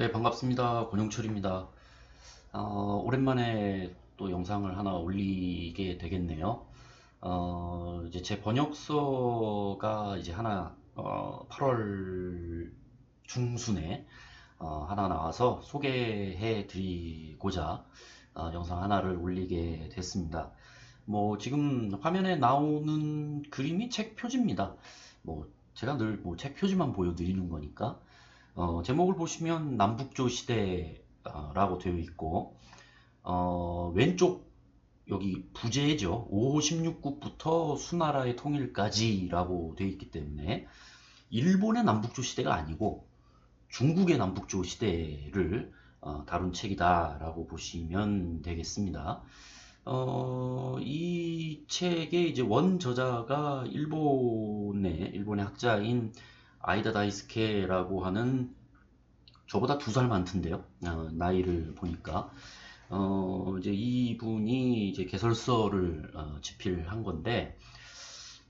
네, 반갑습니다. 권용철입니다. 어, 오랜만에 또 영상을 하나 올리게 되겠네요. 어, 이제 제 번역서가 이제 하나 어, 8월 중순에 어, 하나 나와서 소개해 드리고자 어, 영상 하나를 올리게 됐습니다. 뭐 지금 화면에 나오는 그림이 책 표지입니다. 뭐 제가 늘 뭐 책 표지만 보여드리는 거니까 어, 제목을 보시면 남북조 시대라고 되어 있고 어, 왼쪽 여기 부제죠. 5호 16국부터 수나라의 통일까지라고 되어 있기 때문에 일본의 남북조 시대가 아니고 중국의 남북조 시대를 어, 다룬 책이다라고 보시면 되겠습니다. 어, 이 책의 이제 원 저자가 일본의 일본의 학자인 아이다 다이스케라고 하는 저보다 두 살 많던데요. 어, 나이를 보니까 어, 이제 이분이 이제 개설서를 어, 집필한 건데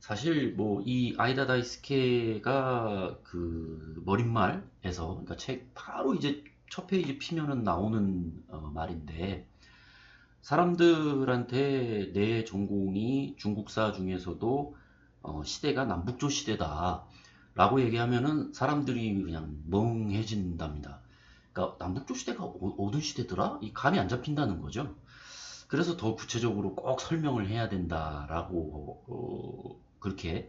사실 뭐 이 아이다 다이스케가 그 머릿말에서 그러니까 책 바로 이제 첫 페이지 피면은 나오는 어, 말인데 사람들한테 내 전공이 중국사 중에서도 어, 시대가 남북조 시대다 라고 얘기하면은 사람들이 그냥 멍해진답니다. 그러니까 남북조 시대가 어, 떤 시대더라? 이 감이 안 잡힌다는 거죠. 그래서 더 구체적으로 꼭 설명을 해야 된다라고 어, 그렇게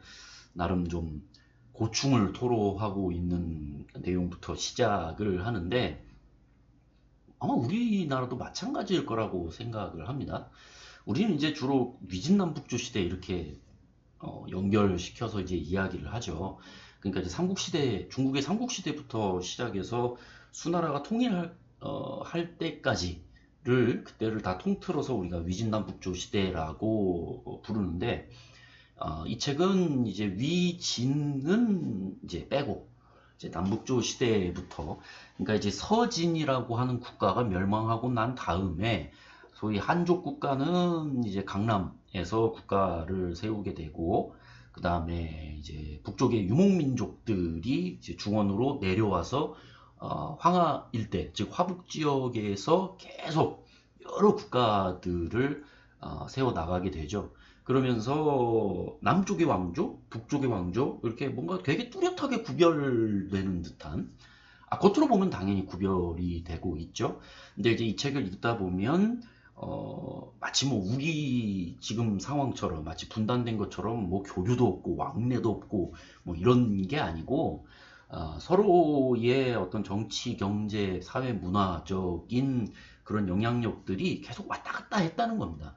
나름 좀 고충을 토로하고 있는 내용부터 시작을 하는데 아마 우리나라도 마찬가지일 거라고 생각을 합니다. 우리는 이제 주로 위진남북조 시대 이렇게 어, 연결시켜서 이제 이야기를 하죠. 그러니까 이제 삼국시대, 중국의 삼국시대부터 시작해서 수나라가 통일할 어, 할 때까지를 그때를 다 통틀어서 우리가 위진남북조 시대라고 부르는데 어, 이 책은 이제 위진은 이제 빼고 이제 남북조 시대부터 그러니까 이제 서진이라고 하는 국가가 멸망하고 난 다음에 소위 한족 국가는 이제 강남에서 국가를 세우게 되고 그 다음에 이제 북쪽의 유목민족들이 이제 중원으로 내려와서 어, 황하 일대, 즉 화북 지역에서 계속 여러 국가들을 어, 세워 나가게 되죠. 그러면서 남쪽의 왕조, 북쪽의 왕조 이렇게 뭔가 되게 뚜렷하게 구별되는 듯한 아, 겉으로 보면 당연히 구별이 되고 있죠. 근데 이제 이 책을 읽다 보면 어, 마치 뭐 우리 지금 상황처럼 마치 분단된 것처럼 뭐 교류도 없고 왕래도 없고 뭐 이런 게 아니고 어, 서로의 어떤 정치, 경제, 사회, 문화적인 그런 영향력들이 계속 왔다 갔다 했다는 겁니다.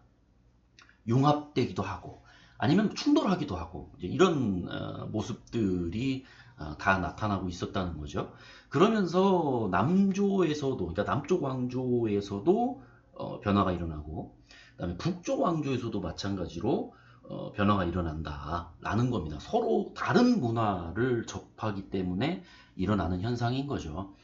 융합되기도 하고 아니면 충돌하기도 하고 이런 어, 모습들이 어, 다 나타나고 있었다는 거죠. 그러면서 남조에서도 그러니까 남쪽 왕조에서도 어, 변화가 일어나고 그다음에 북쪽 왕조에서도 마찬가지로 어, 변화가 일어난다라는 겁니다. 서로 다른 문화를 접하기 때문에 일어나는 현상인 거죠.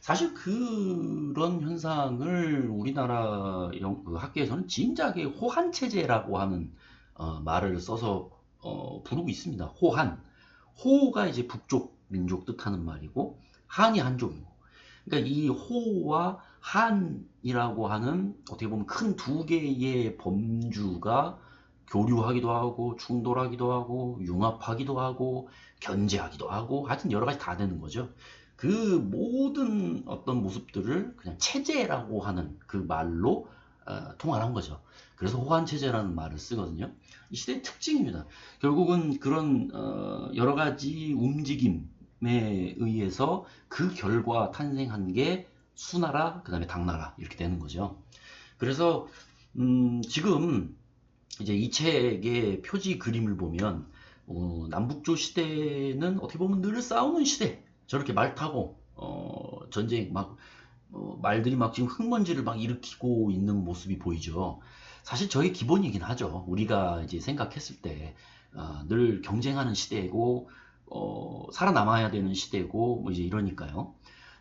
사실 그런 현상을 우리나라 그 학계에서는 진작에 호한 체제라고 하는 어, 말을 써서 어, 부르고 있습니다. 호한. 호가 이제 북쪽 민족 뜻하는 말이고 한이 한족이고. 그러니까 이 호와 한이라고 하는 어떻게 보면 큰 두 개의 범주가 교류하기도 하고 충돌하기도 하고 융합하기도 하고 견제하기도 하고 하여튼 여러 가지 다 되는 거죠. 그 모든 어떤 모습들을 그냥 체제라고 하는 그 말로 어, 통화한 거죠. 그래서 호환 체제라는 말을 쓰거든요. 이 시대의 특징입니다. 결국은 그런 어, 여러 가지 움직임에 의해서 그 결과 탄생한 게 수나라, 그 다음에 당나라 이렇게 되는 거죠. 그래서 음, 지금 이제 이 책의 표지 그림을 보면 어, 남북조 시대는 어떻게 보면 늘 싸우는 시대. 저렇게 말 타고 어, 전쟁 막 어, 말들이 막 지금 흙먼지를 막 일으키고 있는 모습이 보이죠. 사실 저희 기본이긴 하죠. 우리가 이제 생각했을 때늘 어, 경쟁하는 시대고 어, 살아남아야 되는 시대고 뭐 이제 이러니까요.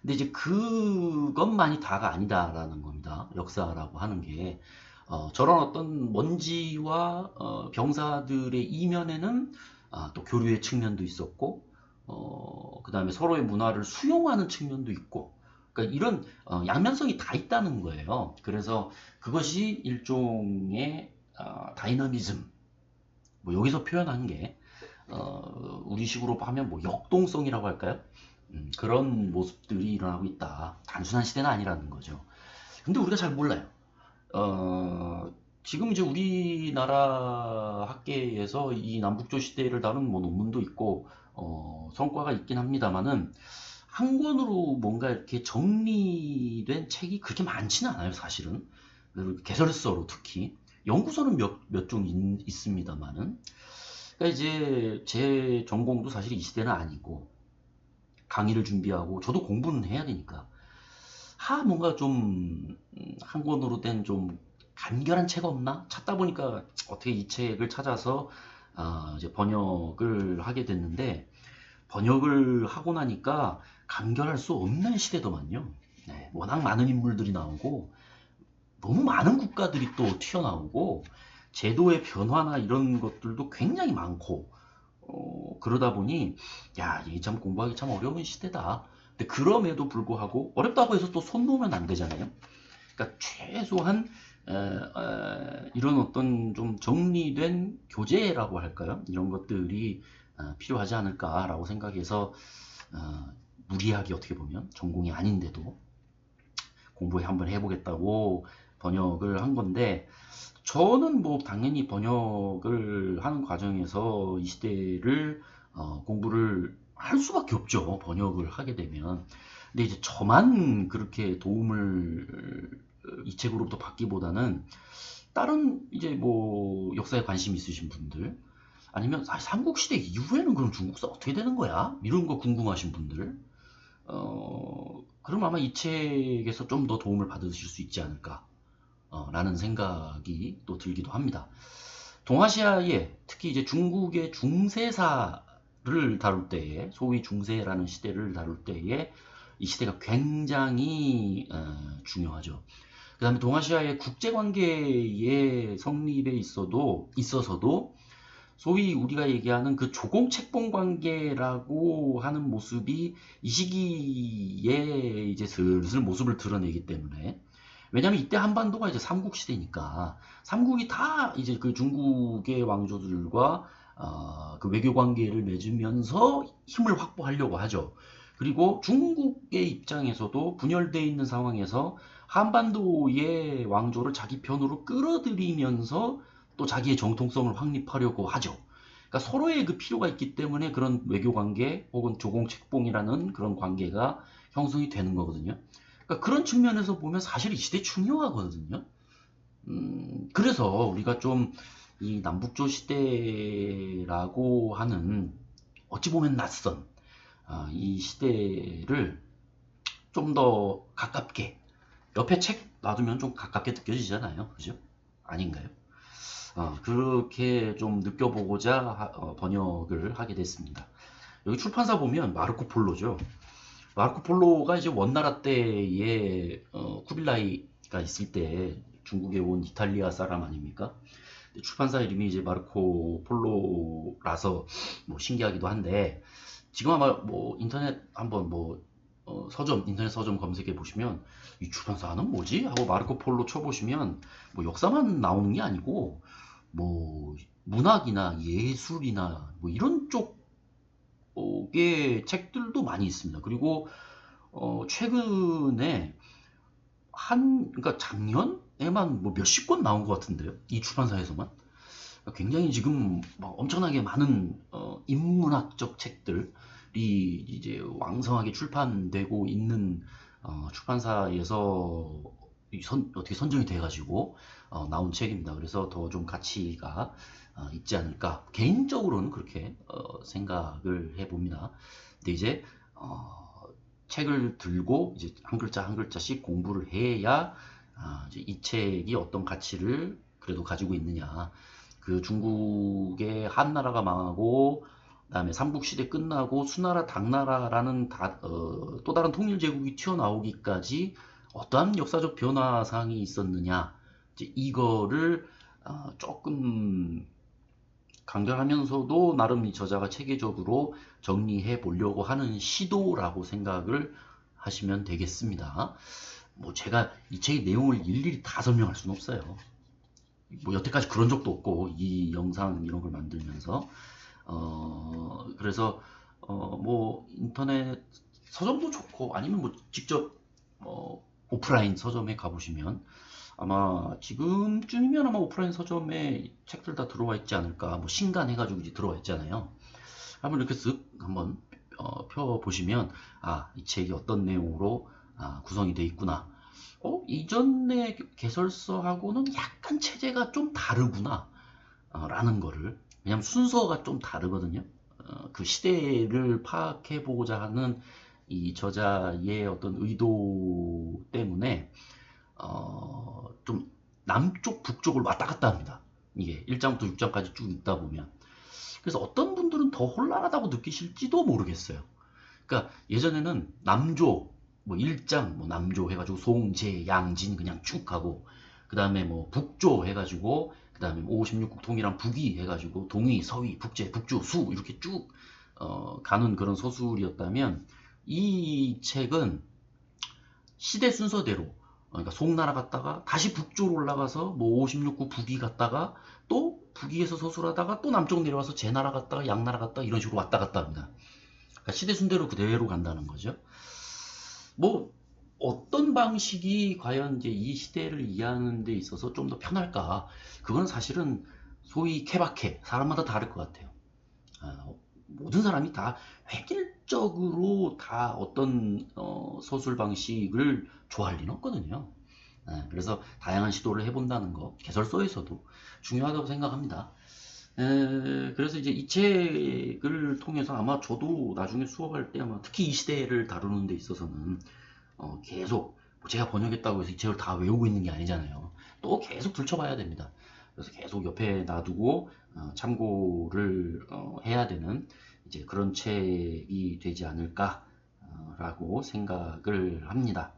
근데 이제 그것만이 다가 아니다라는 겁니다. 역사라고 하는 게 어, 저런 어떤 먼지와 어, 병사들의 이면에는 아, 또 교류의 측면도 있었고 어, 그 다음에 서로의 문화를 수용하는 측면도 있고 그러니까 이런 어, 양면성이 다 있다는 거예요. 그래서 그것이 일종의 어, 다이너미즘 뭐 여기서 표현한 게 어, 우리식으로 하면 뭐 역동성이라고 할까요? 음, 그런 모습들이 일어나고 있다. 단순한 시대는 아니라는 거죠. 근데 우리가 잘 몰라요. 어, 지금 이제 우리나라 학계에서 이 남북조 시대를 다룬 뭐 논문도 있고 어, 성과가 있긴 합니다만은 한 권으로 뭔가 이렇게 정리된 책이 그렇게 많지는 않아요, 사실은. 개설서로 특히. 연구서는 몇, 몇 종 있습니다만은. 그러니까 이제 제 전공도 사실 이 시대는 아니고, 강의를 준비하고, 저도 공부는 해야 되니까. 하, 뭔가 좀, 음, 한 권으로 된 좀 간결한 책 없나? 찾다 보니까 어떻게 이 책을 찾아서, 아, 이제 번역을 하게 됐는데, 번역을 하고 나니까 간결할 수 없는 시대더만요. 네, 워낙 많은 인물들이 나오고 너무 많은 국가들이 또 튀어나오고 제도의 변화나 이런 것들도 굉장히 많고 어, 그러다 보니 야 이게 참 공부하기 참 어려운 시대다. 근데 그럼에도 불구하고 어렵다고 해서 또 손 놓으면 안 되잖아요. 그러니까 최소한 에, 에, 이런 어떤 좀 정리된 교재라고 할까요? 이런 것들이 어, 필요하지 않을까라고 생각해서 어, 무리하게 어떻게 보면 전공이 아닌데도 공부에 한번 해보겠다고 번역을 한 건데 저는 뭐 당연히 번역을 하는 과정에서 이 시대를 어, 공부를 할 수밖에 없죠. 번역을 하게 되면. 근데 이제 저만 그렇게 도움을 이 책으로부터 받기보다는 다른 이제 뭐 역사에 관심 있으신 분들 아니면 삼국시대 이후에는 그럼 중국사 어떻게 되는 거야? 이런 거 궁금하신 분들 어, 그럼 아마 이 책에서 좀 더 도움을 받으실 수 있지 않을까 어, 라는 생각이 또 들기도 합니다. 동아시아에 특히 이제 중국의 중세사를 다룰 때에 소위 중세라는 시대를 다룰 때에 이 시대가 굉장히 어, 중요하죠. 그 다음에 동아시아의 국제관계의 성립에 있어도 있어서도 소위 우리가 얘기하는 그 조공 책봉 관계라고 하는 모습이 이 시기에 이제 슬슬 모습을 드러내기 때문에 왜냐면 이때 한반도가 이제 삼국 시대니까 삼국이 다 이제 그 중국의 왕조들과 어, 그 외교 관계를 맺으면서 힘을 확보하려고 하죠. 그리고 중국의 입장에서도 분열되어 있는 상황에서 한반도의 왕조를 자기 편으로 끌어들이면서 또 자기의 정통성을 확립하려고 하죠. 그러니까 서로의 그 필요가 있기 때문에 그런 외교 관계 혹은 조공책봉이라는 그런 관계가 형성이 되는 거거든요. 그러니까 그런 측면에서 보면 사실 이 시대 중요하거든요. 음, 그래서 우리가 좀 이 남북조 시대라고 하는 어찌 보면 낯선 아, 이 시대를 좀 더 가깝게 옆에 책 놔두면 좀 가깝게 느껴지잖아요. 그죠? 아닌가요? 어, 그렇게 좀 느껴보고자 하, 어, 번역을 하게 됐습니다. 여기 출판사 보면 마르코 폴로죠. 마르코 폴로가 이제 원나라 때에 어, 쿠빌라이가 있을 때 중국에 온 이탈리아 사람 아닙니까? 출판사 이름이 이제 마르코 폴로라서 뭐 신기하기도 한데 지금 아마 뭐 인터넷 한번 뭐 어, 서점 인터넷 서점 검색해 보시면 이 출판사는 뭐지 하고 마르코 폴로 쳐보시면 뭐 역사만 나오는 게 아니고 뭐 문학이나 예술이나 뭐 이런 쪽 의 책들도 많이 있습니다. 그리고 어 최근에 한 그러니까 작년에만 뭐 몇십 권 나온 것 같은데요. 이 출판사에서만 굉장히 지금 엄청나게 많은 어 인문학적 책들이 이제 왕성하게 출판되고 있는 어 출판사에서 선, 어떻게 선정이 돼가지고 어, 나온 책입니다. 그래서 더 좀 가치가 어, 있지 않을까 개인적으로는 그렇게 어, 생각을 해봅니다. 근데 이제 어, 책을 들고 이제 한 글자 한 글자씩 공부를 해야 아, 이 책이 어떤 가치를 그래도 가지고 있느냐. 그 중국의 한나라가 망하고 그다음에 삼국시대 끝나고 수나라 당나라라는 다, 어, 또 다른 통일 제국이 튀어나오기까지 어떠한 역사적 변화 사항이 있었느냐 이거를 어, 조금 강조하면서도 나름 이 저자가 체계적으로 정리해 보려고 하는 시도라고 생각을 하시면 되겠습니다. 뭐 제가 이 책의 내용을 일일이 다 설명할 수는 없어요. 뭐 여태까지 그런 적도 없고 이 영상 이런 걸 만들면서 어 그래서 어 뭐 인터넷 서점도 좋고 아니면 뭐 직접 어 오프라인 서점에 가보시면 아마 지금쯤이면 아마 오프라인 서점에 책들 다 들어와 있지 않을까. 뭐 신간 해가지고 이제 들어와 있잖아요. 한번 이렇게 쓱 한번 어, 펴 보시면 아 이 책이 어떤 내용으로 아, 구성이 되어 있구나. 어 이전의 개설서하고는 약간 체제가 좀 다르구나 어, 라는 거를. 왜냐면 순서가 좀 다르거든요. 어, 그 시대를 파악해 보고자 하는 이 저자의 어떤 의도 때문에 어, 좀 남쪽 북쪽을 왔다 갔다 합니다. 이게 1장부터 6장까지 쭉 읽다 보면 그래서 어떤 분들은 더 혼란하다고 느끼실지도 모르겠어요. 그러니까 예전에는 남조 뭐 1장 뭐 남조 해가지고 송제 양진 그냥 쭉 가고 그 다음에 뭐 북조 해가지고 그 다음에 56국 통일한 북위 해가지고 동위 서위 북제 북주 수 이렇게 쭉 어, 가는 그런 서술이었다면 이 책은 시대 순서대로 어, 그러니까 송나라 갔다가 다시 북쪽으로 올라가서 뭐 56구 북위 갔다가 또 북위에서 서술하다가 또 남쪽 내려와서 제나라 갔다가 양나라 갔다가 이런 식으로 왔다 갔다 합니다. 그러니까 시대 순대로 그대로 간다는 거죠. 뭐 어떤 방식이 과연 이제 이 시대를 이해하는 데 있어서 좀 더 편할까? 그건 사실은 소위 케바케 사람마다 다를 것 같아요. 아, 모든 사람이 다 획일적으로 다 어떤 어, 서술 방식을 좋아할 리는 없거든요. 네, 그래서 다양한 시도를 해본다는 거 개설서에서도 중요하다고 생각합니다. 에, 그래서 이제 이 책을 통해서 아마 저도 나중에 수업할 때 아마 특히 이 시대를 다루는 데 있어서는 어, 계속 뭐 제가 번역했다고 해서 이 책을 다 외우고 있는 게 아니잖아요. 또 계속 들춰봐야 됩니다. 그래서 계속 옆에 놔두고 어, 참고를 어, 해야 되는 이제 그런 책이 되지 않을까라고 생각을 합니다.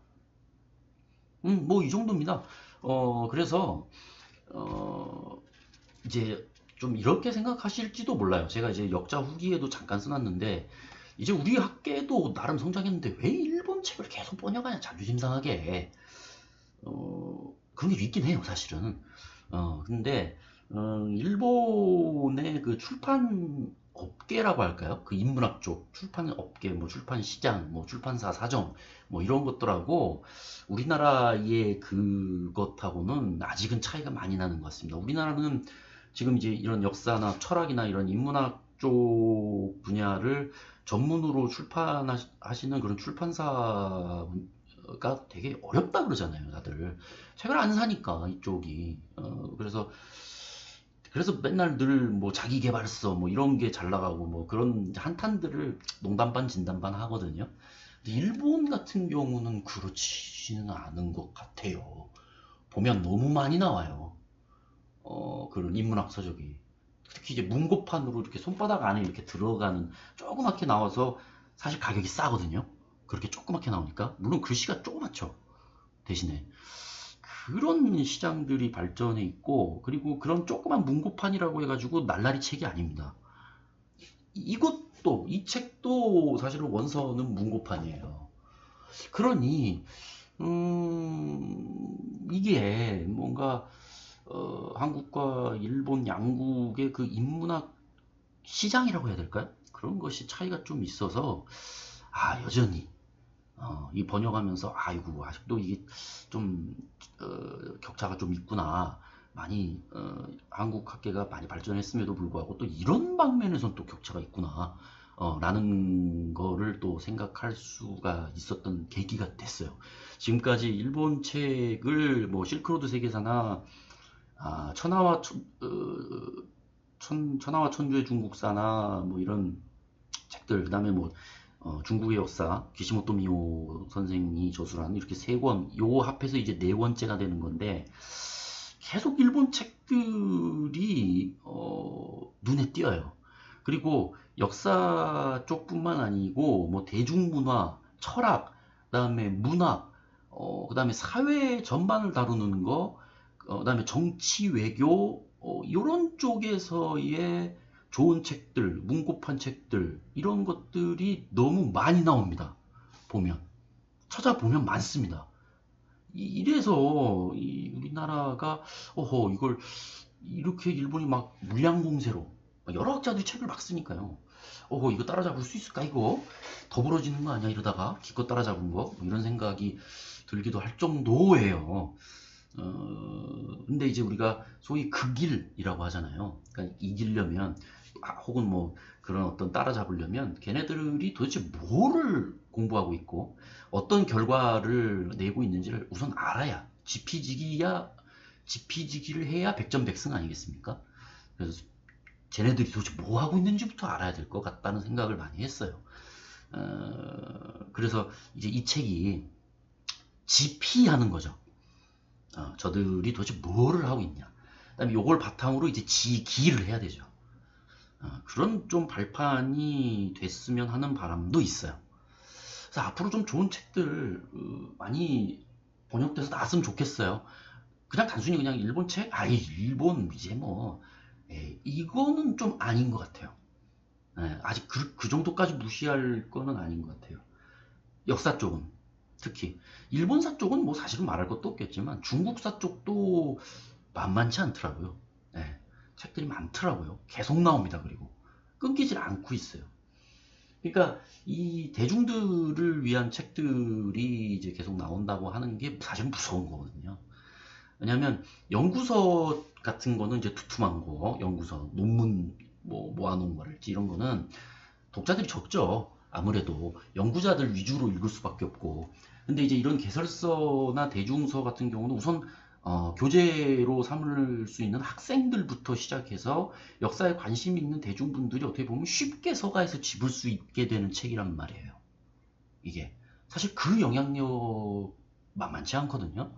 음, 뭐 이 정도입니다. 어, 그래서 어, 이제 좀 이렇게 생각하실지도 몰라요. 제가 이제 역자 후기에도 잠깐 써놨는데 이제 우리 학계도 나름 성장했는데 왜 일본 책을 계속 번역하냐 자존심 상하게 어, 그런 게 있긴 해요 사실은 어, 근데 어, 일본의 그 출판 업계라고 할까요? 그 인문학 쪽 출판 업계, 뭐 출판 시장, 뭐 출판사 사정, 뭐 이런 것들하고 우리나라의 그것하고는 아직은 차이가 많이 나는 것 같습니다. 우리나라는 지금 이제 이런 역사나 철학이나 이런 인문학 쪽 분야를 전문으로 출판하시는 그런 출판사 가 되게 어렵다 그러잖아요, 다들. 책을 안 사니까 이쪽이. 어, 그래서 그래서 맨날 늘 뭐 자기 개발서 뭐 이런 게 잘 나가고 뭐 그런 한탄들을 농담 반 진담 반 하거든요. 근데 일본 같은 경우는 그렇지는 않은 것 같아요. 보면 너무 많이 나와요. 어, 그런 인문학 서적이. 특히 이제 문고판으로 이렇게 손바닥 안에 이렇게 들어가는 조그맣게 나와서 사실 가격이 싸거든요. 그렇게 조그맣게 나오니까. 물론 글씨가 조그맣죠. 대신에. 그런 시장들이 발전해 있고 그리고 그런 조그만 문고판이라고 해가지고 날라리 책이 아닙니다. 이것도 이 책도 사실은 원서는 문고판이에요. 그러니 음, 이게 뭔가 어, 한국과 일본 양국의 그 인문학 시장이라고 해야 될까요? 그런 것이 차이가 좀 있어서 아 여전히 어, 이 번역하면서 아이고 아직도 이게 좀 어, 격차가 좀 있구나 많이 어, 한국 학계가 많이 발전했음에도 불구하고 또 이런 방면에선 또 격차가 있구나 어, 라는 거를 또 생각할 수가 있었던 계기가 됐어요. 지금까지 일본 책을 뭐 실크로드 세계사나 아, 천하와 천, 어, 천, 천하와 천주의 중국사나 뭐 이런 책들 그다음에 뭐 어, 중국의 역사 기시모토 미오 선생이 저술한 이렇게 세 권, 요 합해서 이제 네 권째가 되는 건데 계속 일본 책들이 어, 눈에 띄어요. 그리고 역사 쪽뿐만 아니고 뭐 대중문화, 철학, 그다음에 문학, 어, 그다음에 사회 전반을 다루는 거, 어, 그다음에 정치 외교 어, 이런 쪽에서의 좋은 책들, 문고판 책들 이런 것들이 너무 많이 나옵니다. 보면 찾아보면 많습니다. 이래서 이 우리나라가 어허 이걸 이렇게 일본이 막 물량 공세로 여러 학자들이 책을 막 쓰니까요. 어허 이거 따라잡을 수 있을까 이거 더불어지는 거 아니야 이러다가 기껏 따라잡은 거뭐 이런 생각이 들기도 할 정도예요. 어, 근데 이제 우리가 소위 극일이라고 하잖아요. 그러니까 이기려면 아, 혹은 뭐 그런 어떤 따라잡으려면 걔네들이 도대체 뭐를 공부하고 있고 어떤 결과를 내고 있는지를 우선 알아야 지피지기야 지피지기를 해야 백전백승 아니겠습니까? 그래서 쟤네들이 도대체 뭐 하고 있는지부터 알아야 될 것 같다는 생각을 많이 했어요. 어, 그래서 이제 이 책이 지피하는 거죠. 어, 저들이 도대체 뭐를 하고 있냐. 그다음에 요걸 바탕으로 이제 지기를 해야 되죠. 어, 그런 좀 발판이 됐으면 하는 바람도 있어요. 그래서 앞으로 좀 좋은 책들 어, 많이 번역돼서 나왔으면 좋겠어요. 그냥 단순히 그냥 일본 책? 아이 일본 이제 뭐 에이, 이거는 좀 아닌 것 같아요. 예, 아직 그, 그 정도까지 무시할 거는 아닌 것 같아요. 역사 쪽은 특히 일본사 쪽은 뭐 사실은 말할 것도 없겠지만 중국사 쪽도 만만치 않더라고요. 예, 책들이 많더라고요. 계속 나옵니다. 그리고 끊기질 않고 있어요. 그러니까 이 대중들을 위한 책들이 이제 계속 나온다고 하는 게 사실 무서운 거거든요. 왜냐하면 연구서 같은 거는 이제 두툼한 거, 연구서, 논문 뭐 모아놓은 거랄지 이런 거는 독자들이 적죠. 아무래도 연구자들 위주로 읽을 수밖에 없고. 근데 이제 이런 개설서나 대중서 같은 경우는 우선 어, 교재로 삼을 수 있는 학생들부터 시작해서 역사에 관심 있는 대중분들이 어떻게 보면 쉽게 서가에서 집을 수 있게 되는 책이란 말이에요. 이게 사실 그 영향력 만만치 않거든요.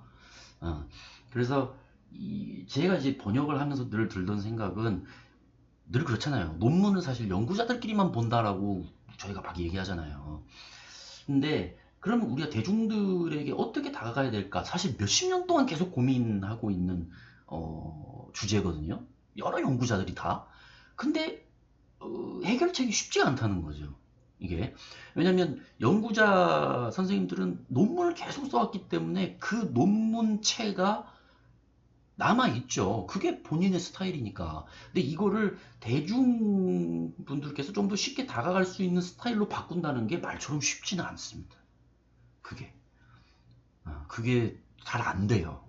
어, 그래서 이 제가 이제 번역을 하면서 늘 들던 생각은 늘 그렇잖아요. 논문은 사실 연구자들끼리만 본다라고 저희가 막 얘기하잖아요. 근데 그러면 우리가 대중들에게 어떻게 다가가야 될까? 사실 몇십 년 동안 계속 고민하고 있는 어, 주제거든요. 여러 연구자들이 다. 근데 어, 해결책이 쉽지가 않다는 거죠. 이게 왜냐하면 연구자 선생님들은 논문을 계속 써왔기 때문에 그 논문체가 남아있죠. 그게 본인의 스타일이니까. 근데 이거를 대중분들께서 좀 더 쉽게 다가갈 수 있는 스타일로 바꾼다는 게 말처럼 쉽지는 않습니다. 그게. 어, 그게 잘 안 돼요.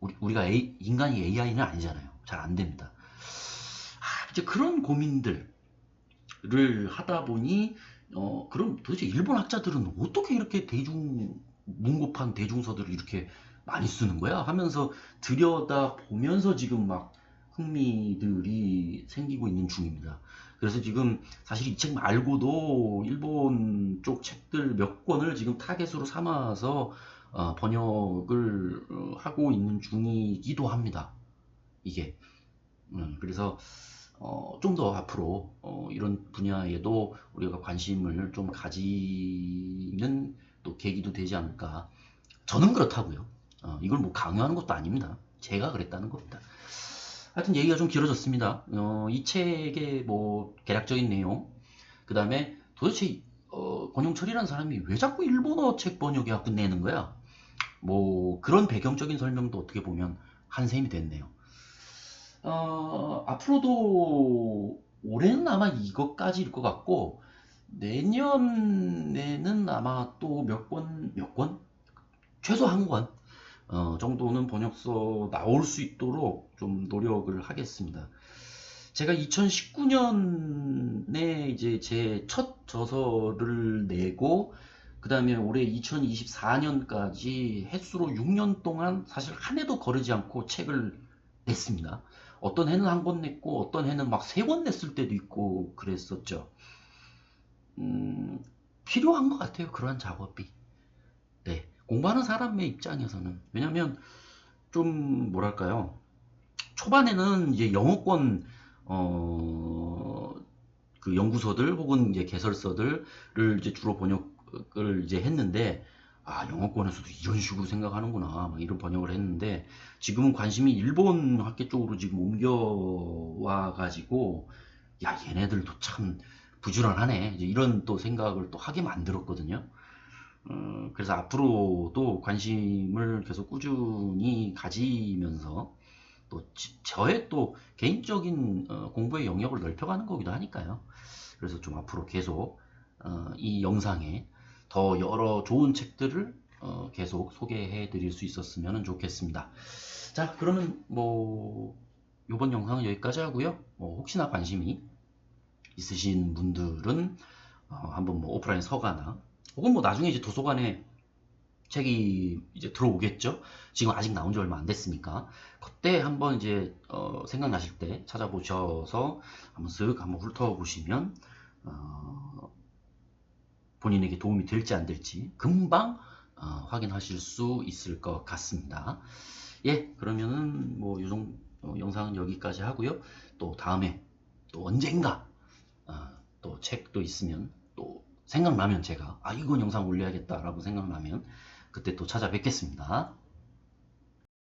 우리, A, 인간이 AI는 아니잖아요. 잘 안 됩니다. 아, 이제 그런 고민들을 하다 보니, 어, 그럼 도대체 일본 학자들은 어떻게 이렇게 대중, 문고판 대중서들을 이렇게 많이 쓰는 거야? 하면서 들여다 보면서 지금 막 흥미들이 생기고 있는 중입니다. 그래서 지금 사실 이 책 말고도 일본 쪽 책들 몇 권을 지금 타겟으로 삼아서 어, 번역을 어, 하고 있는 중이기도 합니다. 이게 음, 그래서 어, 좀 더 앞으로 어, 이런 분야에도 우리가 관심을 좀 가지는 또 계기도 되지 않을까. 저는 그렇다고요. 어, 이걸 뭐 강요하는 것도 아닙니다. 제가 그랬다는 겁니다. 하여튼 얘기가 좀 길어졌습니다. 어, 이 책의 뭐 개략적인 내용, 그 다음에 도대체 어, 권용철이라는 사람이 왜 자꾸 일본어 책 번역에 갖고 내는 거야? 뭐 그런 배경적인 설명도 어떻게 보면 한 셈이 됐네요. 어, 앞으로도 올해는 아마 이것까지일 것 같고 내년에는 아마 또 몇 권, 몇 권? 최소 한 권. 어, 정도는 번역서 나올 수 있도록 좀 노력을 하겠습니다. 제가 2019년에 이제 제 첫 저서를 내고 그 다음에 올해 2024년까지 횟수로 6년 동안 사실 한 해도 거르지 않고 책을 냈습니다. 어떤 해는 한 권 냈고 어떤 해는 막 세 권 냈을 때도 있고 그랬었죠. 음, 필요한 것 같아요. 그러한 작업이. 네. 공부하는 사람의 입장에서는 왜냐면 좀 뭐랄까요 초반에는 이제 영어권 어, 그 연구소들 혹은 이제 개설서들을 이제 주로 번역을 이제 했는데 아 영어권에서도 이런 식으로 생각하는구나 막 이런 번역을 했는데 지금은 관심이 일본 학계 쪽으로 지금 옮겨와 가지고 야 얘네들도 참 부지런하네 이런 또 생각을 또 하게 만들었거든요. 어, 그래서 앞으로도 관심을 계속 꾸준히 가지면서 또 지- 저의 또 개인적인 어, 공부의 영역을 넓혀가는 거기도 하니까요. 그래서 좀 앞으로 계속 어, 이 영상에 더 여러 좋은 책들을 어, 계속 소개해 드릴 수 있었으면 좋겠습니다. 자, 그러면 뭐 이번 영상은 여기까지 하고요. 뭐 혹시나 관심이 있으신 분들은 어, 한번 뭐 오프라인 서가나 혹은 뭐 나중에 이제 도서관에 책이 이제 들어오겠죠. 지금 아직 나온 지 얼마 안 됐으니까 그때 한번 이제 어, 생각나실 때 찾아보셔서 한번 쓱 한번 훑어보시면 어, 본인에게 도움이 될지 안 될지 금방 어, 확인하실 수 있을 것 같습니다. 예, 그러면은 뭐 요정 어, 영상은 여기까지 하고요. 또 다음에 또 언젠가 어, 또 책도 있으면 또 생각나면 제가 아 이건 영상 올려야겠다라고 생각나면 그때 또 찾아뵙겠습니다.